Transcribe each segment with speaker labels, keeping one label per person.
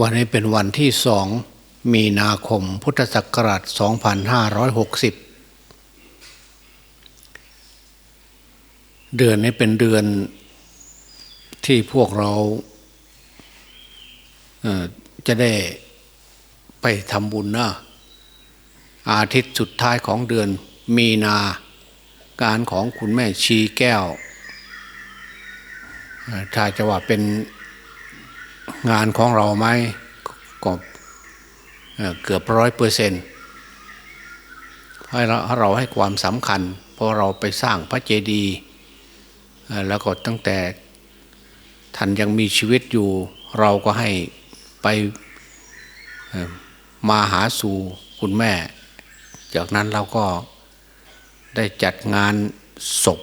Speaker 1: วันนี้เป็นวันที่สองมีนาคมพุทธศักราช 2560 เดือนนี้เป็นเดือนที่พวกเราจะได้ไปทำบุญนะอาทิตย์สุดท้ายของเดือนมีนาการของคุณแม่ชีแก้ว ถ้าจะว่าเป็น งานของเราไหมก็เกือบร้อยเปอร์เซ็นต์ให้เราเราให้ความสำคัญเพราะเราไปสร้างพระเจดีย์แล้วก็ตั้งแต่ท่านยังมีชีวิตอยู่ เราก็ให้ไปมาหาสู่คุณแม่ จากนั้นเราก็ได้จัดงานศพ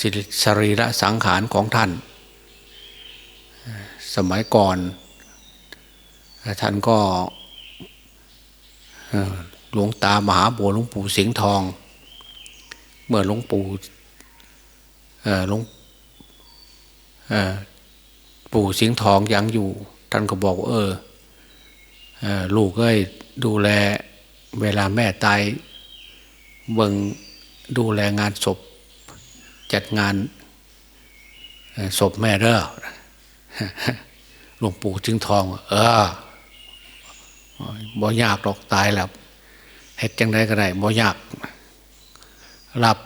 Speaker 1: สิริสรีระสังขารของท่าน สมัยก่อนท่านก็หลวงตามหาบัวหลวงปู่สิงห์ทอง เมื่อหลวงปู่หลวงปู่สิงห์ทองยังอยู่ ท่านก็บอกว่าเออลูกเอ้ยดูแลเวลาแม่ตายเบิงดูแลงานศพจัดงานศพแม่เด้อ หลวงปู่จึงทอง เออบ่ยากหรอกตายแล้วเฮ็ดจังไดก็ได้บ่ยากรับ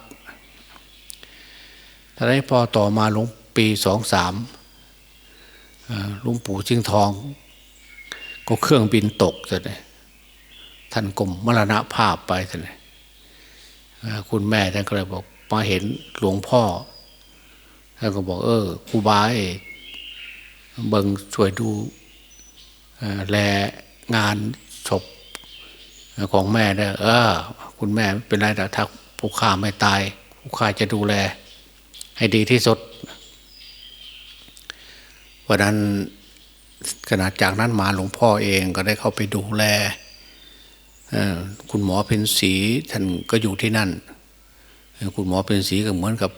Speaker 1: ท่านี้พอต่อมาหลวงปีสองสามหลวงปู่จึงทอง ก็เครื่องบินตกจะไดท่านกรมมรณะภาพไปจะได้คุณแม่ท่านก็เลยบอกมาเห็นหลวงพ่อท่านก็บอก เออครูบาเอ้ เบิงช่วยดูแลงานศพของแม่ได้เออ คุณแม่ไม่เป็นไรแต่ถ้าผู้ข้าไม่ตาย ผู้ข้าจะดูแล ให้ดีที่สุดวันนั้นขณะจากนั้นมาหลวงพ่อเองก็ได้เข้าไปดูแลคุณหมอเพ็ญศรีท่านก็อยู่ที่นั่น คุณหมอเพ็ญศรีก็เหมือนกับ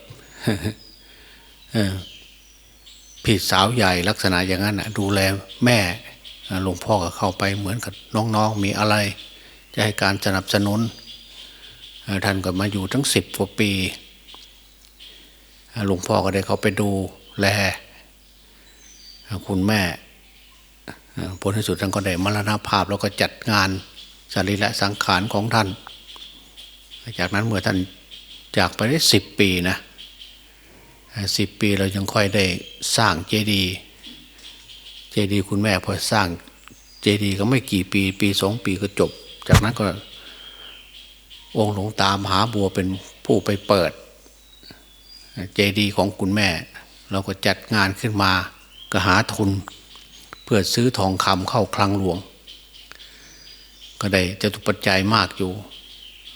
Speaker 1: พี่สาวใหญ่ลักษณะอย่างนั้นดูแลแม่หลวงพ่อก็เข้าไปเหมือนกับน้องๆมีอะไร จะให้การสนับสนุนท่านก็มาอยู่ทั้งสิบกว่าปีหลวงพ่อก็ได้เขาไปดูแลคุณแม่ผลที่สุดท่านก็ได้มรณภาพแล้วก็จัดงานสรีระสังขารของท่าน จากนั้นเมื่อท่านจากไปได้สิบปีนะ สิบปีเรายังค่อยได้สร้างเจดีย์เจดีย์คุณแม่พอสร้างเจดีย์ก็ไม่กี่ปี ปีสองปีก็จบ จากนั้นก็ องค์หลวงตามหาบัวเป็นผู้ไปเปิด เจดีย์ของคุณแม่ เราก็จัดงานขึ้นมาก็หาทุน เพื่อซื้อทองคำเข้าคลังหลวง ก็ได้จะตุปัจจัยมากอยู่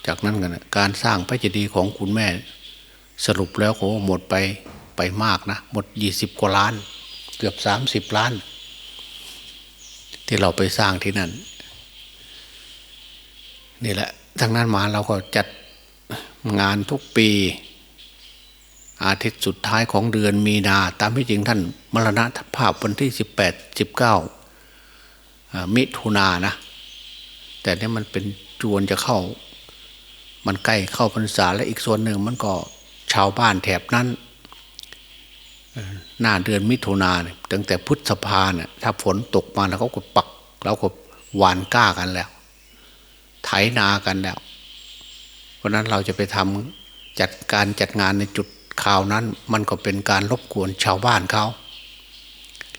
Speaker 1: จากนั้นกันการสร้างพระเจดีย์ของคุณแม่ สรุปแล้วโหหมดไปไปมากนะหมดยี่สิบกว่าล้าน เกือบสามสิบล้าน ที่เราไปสร้างที่นั่นนี่แหละทั้งนั้นมาเราก็จัดงานทุกปี อาทิตย์สุดท้ายของเดือนมีนา ตามที่จริงท่านมรณะภาพวันที่สิบแปดสิบเก้ามิถุนานะ แต่นี่มันเป็นจวนจะเข้า มันใกล้เข้าพรรษาและอีกส่วนหนึ่งมันก็ ชาวบ้านแถบนั้นหน้าเดือนมิถุนาเนี่ยตั้งแต่พุทธภาเนี่ยถ้าฝนตกมาแล้วเขาก็ปักแล้วก็หวานก้ากันแล้ว ไถนากันแล้ว เพราะนั้นเราจะไปทำจัดการจัดงานในจุดข่าวนั้น มันก็เป็นการรบกวนชาวบ้านเขา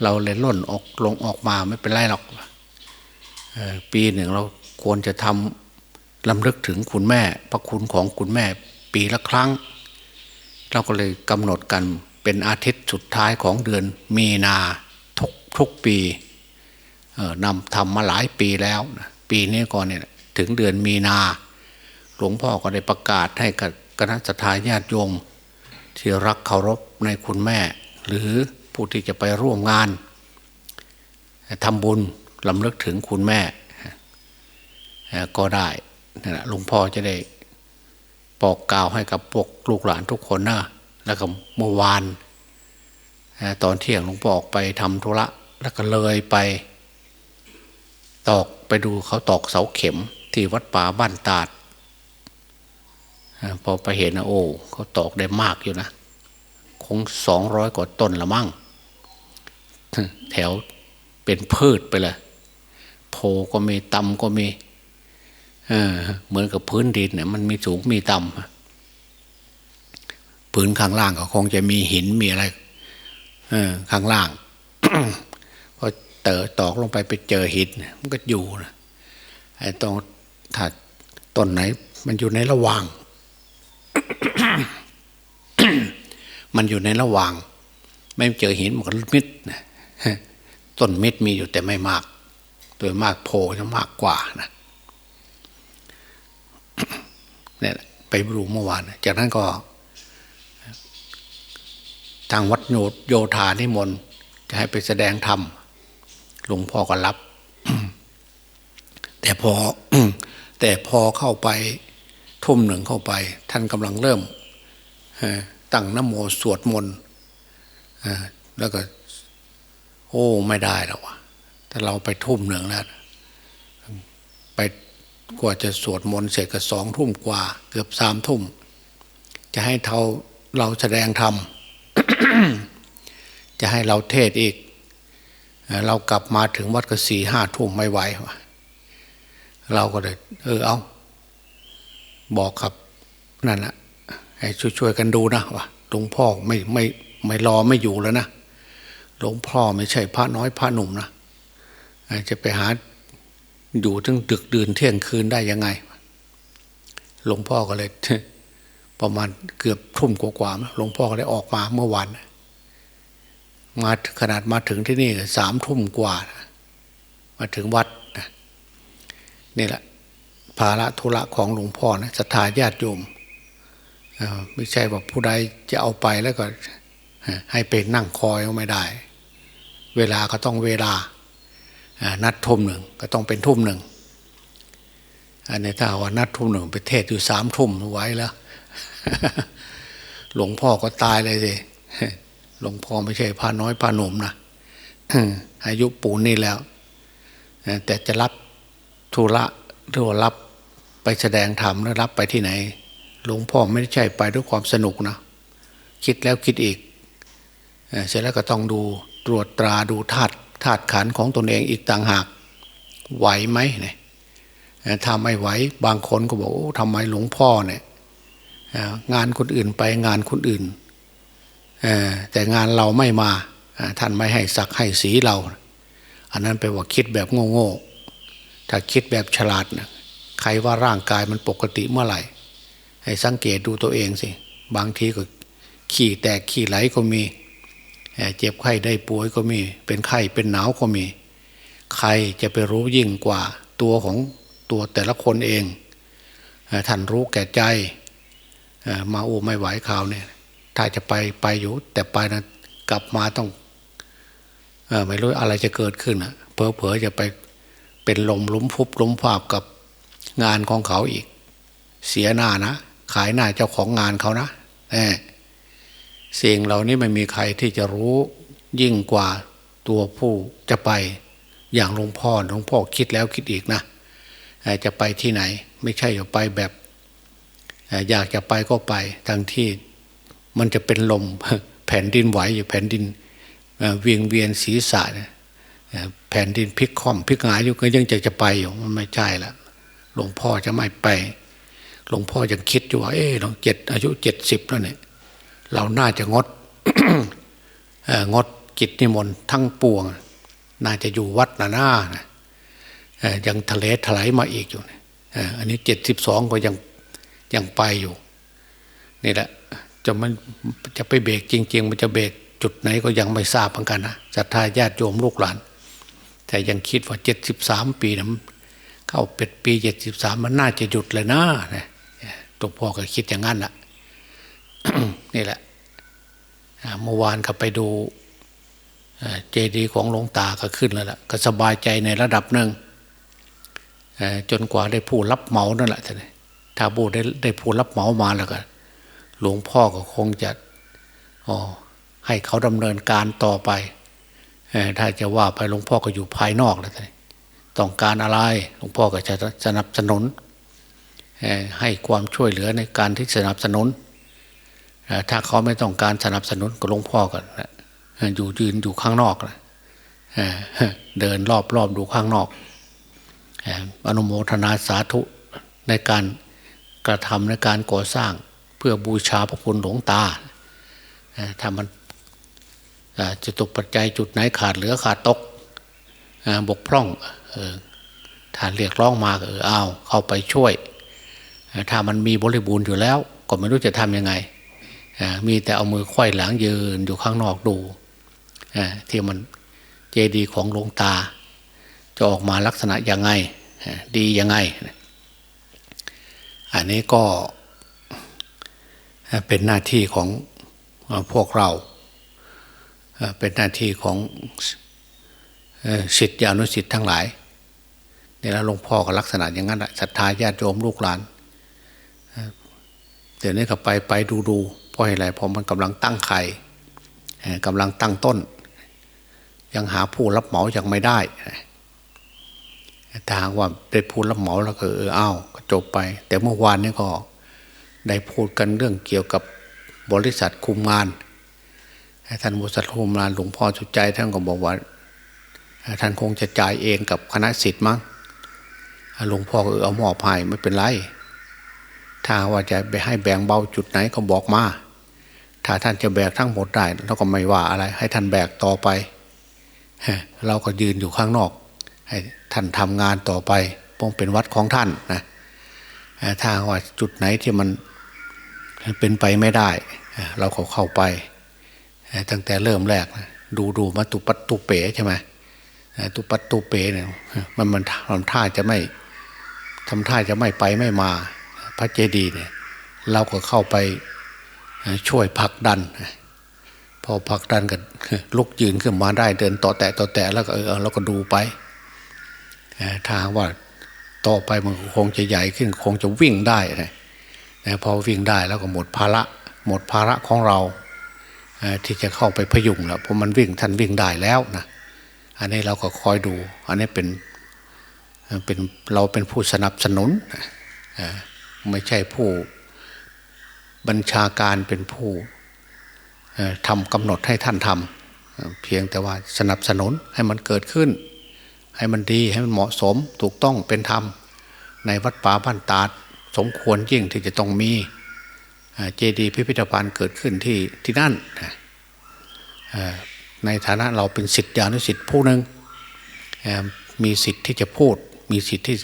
Speaker 1: เราเลยล่นออกลงออกมาไม่เป็นไรหรอกปีหนึ่งเราควรจะทำลำลึกถึงคุณแม่ พระคุณของคุณแม่ปีละครั้ง เราก็เลยกำหนดกันเป็นอาทิตย์สุดท้ายของเดือนมีนาทุกทุกปีนำทำมาหลายปีแล้ว ปีนี้ก่อนเนี่ยถึงเดือนมีนา หลวงพ่อก็ได้ประกาศให้กับคณะสัตยาญาติโยม ที่รักเคารพในคุณแม่ หรือผู้ที่จะไปร่วมงานทำบุญลำลึกถึงคุณแม่ก็ได้หลวงพ่อจะได้ บอกกล่าวให้กับพวกลูกหลานทุกคนนะแล้วก็เมื่อวานตอนเที่ยงหลวงพ่อออกไปทำธุระแล้วก็เลยไป ตอกไปดูเขาตอกเสาเข็มที่วัดป่าบ้านตาดพอไปเห็นนะโอ้เขาตอกได้มากอยู่นะ คงสองร้อยกว่าต้นละมั่ง แถวเป็นพืชไปเลยโพก็มีตำก็มี เหมือนกับพื้นดินเนี่ยมันมีสูงมีต่ำพื้นข้างล่างก็คงจะมีหินมีอะไรข้างล่างพอเตอตอกลงไปไปเจอหินมันก็อยู่นะไอ้ตรงถัดต้นไหน มันอยู่ในระหว่าง มันอยู่ในระหว่าง ไม่เจอหินมันก็มิดต้นมิดมีอยู่แต่ไม่มาก โดยมากโพจะมากกว่านะ เนี่ยไปดูเมื่อวาน จากนั้นก็ ทางวัดโยโยธานิมนต์จะให้ไปแสดงธรรมหลวงพ่อก็รับ แต่พอแต่พอเข้าไปทุ่มหนึ่งเข้าไป ท่านกำลังเริ่มตั้งนโมสวดมนต์แล้วก็ โอ้ ไม่ได้แล้ววะถ้าเราไปทุ่มหนึ่งแล้วไป กว่าจะสวดมนต์เสร็จก็สองทุ่มกว่า เกือบสามทุ่ม จะให้เท่าเราแสดงธรรมจะให้เราเทศอีก เรากลับมาถึงวัดก็สี่ห้าทุ่มไม่ไหวเราก็เลย เออเอาบอกครับนั่นแหละให้ช่วยๆกันดูนะวะหลวงพ่อไม่ไม่ไม่รอไม่อยู่แล้วนะหลวงพ่อไม่ใช่พระน้อยพระหนุ่มนะจะไปหา อยู่ถึงดึกดื่นเที่ยงคืนได้ยังไง หลวงพ่อก็เลย ประมาณเกือบทุ่มกว่าๆหลวงพ่อก็ได้ออกมาเมื่อวานมาขนาดมาถึงที่นี่สามทุ่มกว่า มาถึงวัดนี่แหละภาระธุระของหลวงพ่อนะศรัทธาญาติโยมไม่ใช่ว่าผู้ใดจะเอาไปแล้วก็ให้ไปนั่งคอยก็ไม่ได้ เวลาก็ต้องเวลา นัดทุ่มหนึ่งก็ต้องเป็นทุ่มหนึ่งอันนี้ถ้าว่านัดทุ่มหนึ่งไปเทศอยู่สามทุ่มไว้แล้ว หลวงพ่อก็ตายเลยสิหลวงพ่อไม่ใช่พระน้อยพระหนุ่มนะอายุปูนนี่แล้ว แต่จะรับธุระหรือว่ารับไปแสดงธรรมแล้วรับไปที่ไหน หลวงพ่อไม่ใช่ไปด้วยความสนุกนะคิดแล้วคิดอีกเสร็จแล้วก็ต้องดูตรวจตราดูธาตุ ธาตุขันของตนเองอีกต่างหากไหวไหมเนี่ยถ้าไม่ไหวบางคนก็บอกโอ้ทำไมหลวงพ่อเนี่ยงานคนอื่นไปงานคนอื่นแต่งานเราไม่มาท่านไม่ให้สักให้สีเรา อันนั้นแปว่าคิดแบบโง่ๆถ้าคิดแบบฉลาดนะใครว่าร่างกายมันปกติเมื่อไหร่ ให้สังเกตดูตัวเองสิ บางทีก็ ขี่แตกขี่ไหลก็มี เจ็บไข้ได้ป่วยก็มี เป็นไข้เป็นหนาวก็มี ใครจะไปรู้ยิ่งกว่าตัวของตัวแต่ละคนเองท่านรู้แก่ใจมาโอ้ไม่ไหวข่าวเนี่ยถ้าจะไปไปอยู่ แต่ไปนะกลับมาต้องอไม่รู้อะไรจะเกิดขึ้นอะเพอเพอจะไปเป็นลมล้มพุบล้มภาพกับงานของเขาอีก เสียหน้านะ ขายหน้าเจ้าของงานเขานะแน่ สิ่งเหล่านี้ไม่มีใครที่จะรู้ยิ่งกว่าตัวผู้จะไปอย่างหลวงพ่อหลวงพ่อคิดแล้วคิดอีกนะจะไปที่ไหน ไม่ใช่จะไปแบบ อยากจะไปก็ไปทั้งที่มันจะเป็นลมแผ่นดินไหวอยู่แผ่นดินเวียงเวียนศีรษะแผ่นดินพลิกคว่ำพลิกหงายอยู่ก็ยังจะจะไปอยู่มันไม่ใช่ละหลวงพ่อจะไม่ไป หลวงพ่อยังคิดอยู่ว่าเออหลวงเจ็ดอายุเจ็ดสิบแล้วเนี่ย เราน่าจะงดงดกิจนิมนต์ทั้งปวง น่าจะอยู่วัดนาหน้านะยังทะเลถลายมาอีกอยู่อันนี้เจ็ดสิบสองก็ยังยังไปอยู่ นี่แหละจะมันจะไปเบรกจริง ๆ มันจะเบรกจุดไหนก็ยังไม่ทราบเหมือนกันนะศรัทธาญาติโยมลูกหลาน แต่ยังคิดว่าเจ็ดสิบสามปีนะเข้าเป็ดปีเจ็ดสิบสามมันน่าจะหยุดเลยนะตัวพ่อก็คิดอย่างนั้นแหละ นี่แหละเมื่อวานก็ไปดูเจดีย์ของหลวงตาก็ขึ้นแล้วล่ะก็สบายใจในระดับหนึ่งจนกว่าได้ผู้รับเหมานั่นแหละท่านถ้าบูได้ได้ผู้รับเหมามาแล้วก็หลวงพ่อก็คงจะอ๋อให้เขาดำเนินการต่อไปถ้าจะว่าไปหลวงพ่อก็อยู่ภายนอกแล้วท่านต้องการอะไรหลวงพ่อก็จะสนับสนุนให้ความช่วยเหลือในการที่สนับสนุน ถ้าเขาไม่ต้องการสนับสนุนก็หลวงพ่อก็อยู่ยืนอยู่ข้างนอกเดินรอบรอบดูข้างนอกอนุโมทนาสาธุในการกระทำในการก่อสร้างเพื่อบูชาพระคุณหลวงตาถ้ามันจะตกปัจจัยจุดไหนขาดเหลือขาดตกบกพร่องถ้าเรียกร้องมาเออเอาเข้าไปช่วย ถ้ามันมีบริบูรณ์อยู่แล้ว ก็ไม่รู้จะทำยังไง มีแต่เอามือควยหลังยืนอยู่ข้างนอกดูที่มันเจดีย์ของหลวงตา จะออกมาลักษณะยังไงดียังไง อันนี้ก็เป็นหน้าที่ของพวกเราเป็นหน้าที่ของสิทธิอนุสิทธิ์ทั้งหลายนี่แล้วหลวงพ่อก็ลักษณะอย่างนั้นศรัทธาญาติโยมลูกหลานเดี๋ยวนี้ก็ไปไปดูดู เพราะอะไรเพราะมันกำลังตั้งไข่กำลังตั้งต้น ยังหาผู้รับเหมายังไม่ได้ถ้าหากว่าได้ผู้รับเหมาแล้วก็เอออ้าวก็จบไป แต่เมื่อวานนี้ก็ได้พูดกันเรื่องเกี่ยวกับบริษัทคุมงานท่านบริษัทคุมงานหลวงพ่อสุดใจท่านก็บอกว่าท่านคงจะจ่ายเองกับคณะสิทธิ์มั้งหลวงพ่อเออเอาหมอบให้ไม่เป็นไร ถ้าว่าจะไปให้แบ่งเบาจุดไหนก็บอกมา ถ้าท่านจะแบกทั้งหมดได้เราก็ไม่ว่าอะไร ให้ท่านแบกต่อไปเราก็ยืนอยู่ข้างนอก ให้ท่านทำงานต่อไปป้องเป็นวัดของท่านนะถ้าว่าจุดไหนที่มันเป็นไปไม่ได้ เราก็เข้าไป ตั้งแต่เริ่มแรกดูดูมาตุปัตตุเป๋ใช่ไหมตุปัตตุเปเนี่ยมันมันทำท่าจะไม่ทำท่าจะไม่ไปไม่มา พระเจดีย์เนี่ย เราก็เข้าไป ช่วยผลักดัน พอผลักดันกันลุกยืนขึ้นมาได้เดินต่อแตะต่อแตะแล้วก็เออเราก็ดูไปทางว่าต่อไปมันคงจะใหญ่ขึ้นคงจะวิ่งได้นะพอวิ่งได้แล้วก็หมดภาระหมดภาระของเราที่จะเข้าไปพยุงแล้วเพราะมันวิ่งท่านวิ่งได้แล้วนะอันนี้เราก็คอยดู อันนี้เป็นเป็นเราเป็นผู้สนับสนุนไม่ใช่ผู้ บัญชาการเป็นผู้ทำกำหนดให้ท่านทำเพียงแต่ว่าสนับสนุนให้มันเกิดขึ้น ให้มันดีให้มันเหมาะสมถูกต้องเป็นธรรม ในวัดป่าบ้านตาดสมควรยิ่งที่จะต้องมีเจดีย์พิพิธภัณฑ์เกิดขึ้นที่ที่นั่นในฐานะเราเป็นสิทธิอนุสิทธิ์ผู้หนึ่งมีสิทธิ์ที่จะพูด มีสิทธิ์ที่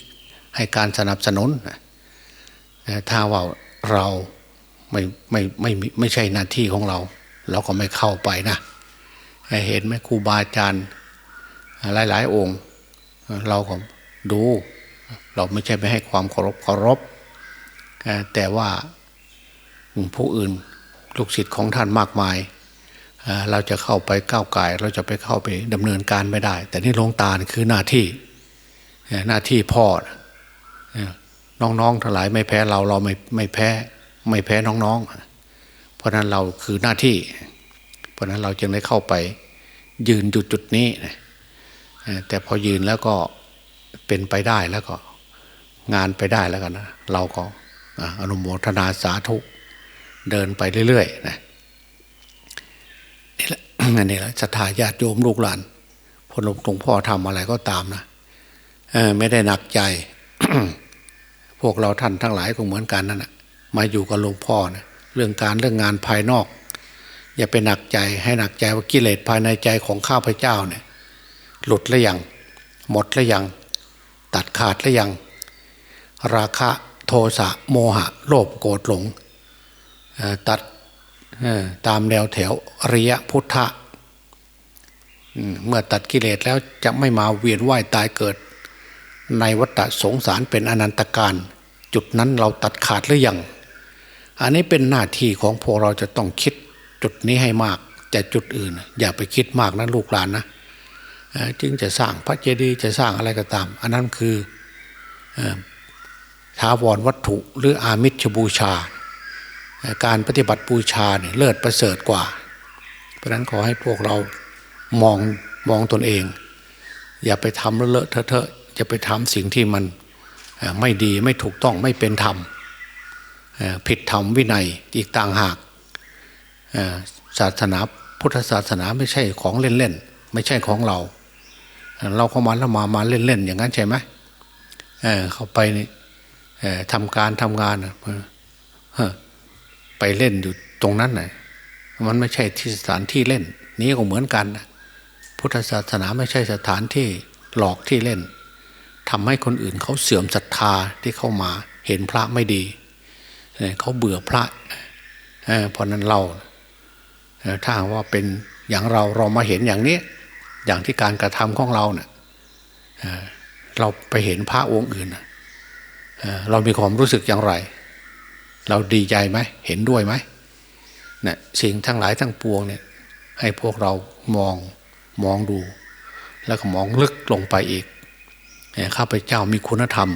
Speaker 1: ให้การสนับสนุนถ้าว่าเรา ไม่ไม่ไม่ไม่ใช่หน้าที่ของเรา เราก็ไม่เข้าไปนะเห็นไหมครูบาอาจารย์หลายๆ องค์ เราก็ดู เราไม่ใช่ไปให้ความเคารพเคารพแต่ว่าผู้อื่นลูกศิษย์ของท่านมากมาย เราจะเข้าไปก้าวไก่เราจะไปเข้าไปดำเนินการไม่ได้ แต่นี่ลงตาคือหน้าที่หน้าที่พ่อน้องๆทั้งหลายไม่แพ้เราเราไม่ไม่แพ้ ไม่แพ้น้องๆ เพราะนั้นเราคือหน้าที่ เพราะนั้นเราจึงได้เข้าไป ยืนจุดจุดนี้แต่พอยืนแล้วก็เป็นไปได้แล้วก็งานไปได้แล้วกันนะเราก็อนุโมทนาสาธุเดินไปเรื่อยๆนะอันนี้แหละศรัทธาญาติโยมลูกหลานพอหลวงพ่อทำอะไรก็ตามนะไม่ได้หนักใจ พวกเราท่านทั้งหลายก็เหมือนกันนั่นแหะ มาอยู่กับหลวงพ่อเนะเรื่องการเรื่องงานภายนอก อย่าไปหนักใจให้หนักใจว่ากิเลสภายในใจของข้าพเจ้าเนี่ยหลุดหรือยังหมดหรือยัง ตัดขาดหรือยัง ราคะโทสะโมหะ โลภโกรธหลงตัดตามแนวแถวอริยพุทธะเมื่อตัดกิเลสแล้วจะไม่มาเวียนว่ายตายเกิด ในวัฏสงสารเป็นอนันตการ จุดนั้นเราตัดขาดหรือยัง อันนี้เป็นหน้าที่ของพวกเราจะต้องคิดจุดนี้ให้มากแต่จุดอื่น อย่าไปคิดมากนะลูกหลานนะจึงจะสร้างพระเจดีย์จะสร้างอะไรก็ตาม อันนั้นคือท้าวรวัตถุหรืออามิชบูชา การปฏิบัติบูชาเนี่ยเลิศประเสริฐกว่า เพราะนั้นขอให้พวกเรามองมองตนเอง อย่าไปทำเลอะเทอะเทอะอย่าไปทำสิ่งที่มันไม่ดีไม่ถูกต้องไม่เป็นธรรม ผิดธรรมวินัยอีกต่างหากศาสนาพุทธศาสนาไม่ใช่ของเล่นๆไม่ใช่ของเรา เราเข้ามาแล้วมามาเล่นๆอย่างนั้นใช่ไหมเเข้าไปทำการทำงานไปเล่นอยู่ตรงนั้นน่ะมันไม่ใช่ที่สถานที่เล่น นี้ก็เหมือนกัน พุทธศาสนาไม่ใช่สถานที่หลอกที่เล่นทำให้คนอื่นเขาเสื่อมศรัทธาที่เข้ามาเห็นพระไม่ดี เขาเบื่อพระเพราะนั้นเราถ้าว่าเป็นอย่างเราเรามาเห็นอย่างนี้ อย่างที่การกระทำของเราเนี่ยเราไปเห็นพระองค์อื่นเรามีความรู้สึกอย่างไร เราดีใจไหมเห็นด้วยไหมเนี่ยสิ่งทั้งหลายทั้งปวงเนี่ยให้พวกเรามองมองดู แล้วก็มองลึกลงไปอีกข้าพเจ้ามีคุณธรรม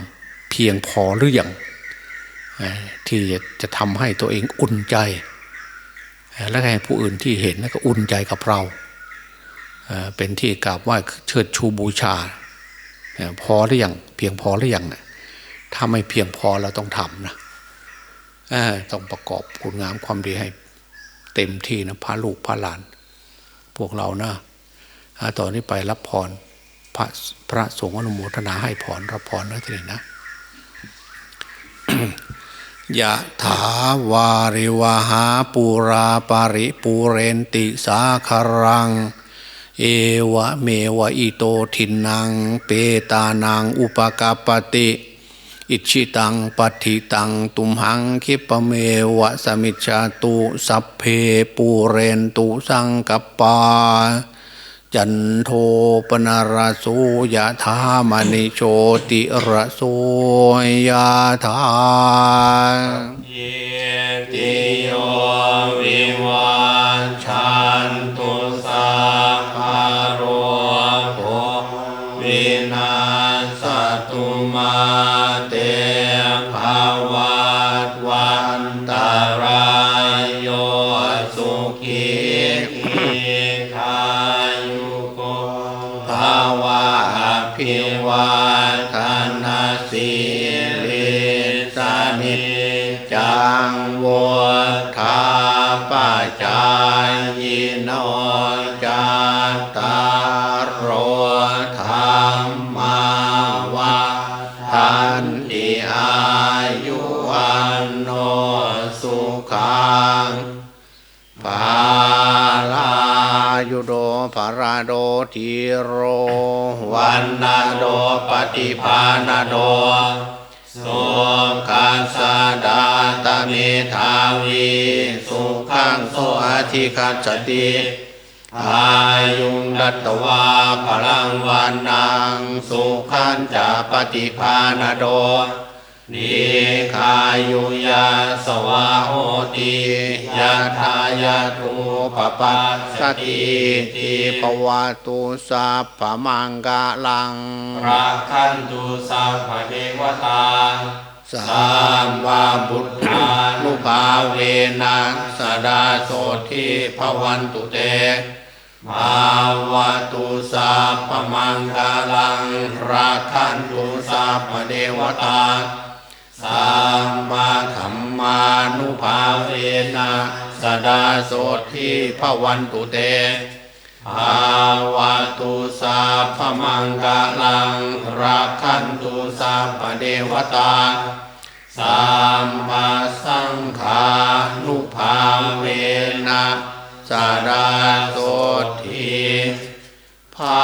Speaker 1: เพียงพอหรือยัง ที่จะทำให้ตัวเองอุ่นใจ และให้ผู้อื่นที่เห็นก็อุ่นใจกับเรา เป็นที่กราบไหว้เชิดชูบูชา พอหรือยังเพียงพอหรือยังถ้าไม่เพียงพอเราต้องทำนะต้องประกอบคุณงามความดีให้เต็มที่นะพระลูกพระหลาน พวกเรานะอ่าต่อนนี้ไปรับพรพระพระสงฆ์อนุโมทนาให้พรรับพรนะทีนี้นะ ยะถาวาริวหาปูราปาริปูเรนติสาคารัง เอวะเมวะอิโตทินัง เปตานังอุปกาปติ อิชิตังปัติตังตุมหังคิปเมวะสมิจจาตุสัพเพปูเรนตุสังกปา จันโทปนารโสยะธามณิโชติระโสยะธา
Speaker 2: เยติโยวิวันชันตุสัพพะโรโควินาสตุมา ขังภาลายุโดภาราโดทีโร วันนาโดปฏิภาณโดสุขัสสะดาตเมธาวีสุขังโสอธิคัจจติอายุงดัตตวาพลังวันนังสุขันจะปฏิภาณโด นิคายุยาสวาโหติยะทายาทุปปัสสติติปวาตุสัพพมังกาลัง
Speaker 3: รักขันตุสัพพเทวตา
Speaker 2: สัมมาบุตธานุภาเวนะสดาโสทิภวันตุเตภาวะตุสัพพมังคาลังราคันตุสัพพเทวตา สัมมาธัมมานุภาเวนะสดาโสทิภวันตุเตภาวะตุสัพพมังคาลังราคันตุสัพพเทวตาสัมมาสังฆานุภาเวนะสาราโสทีภา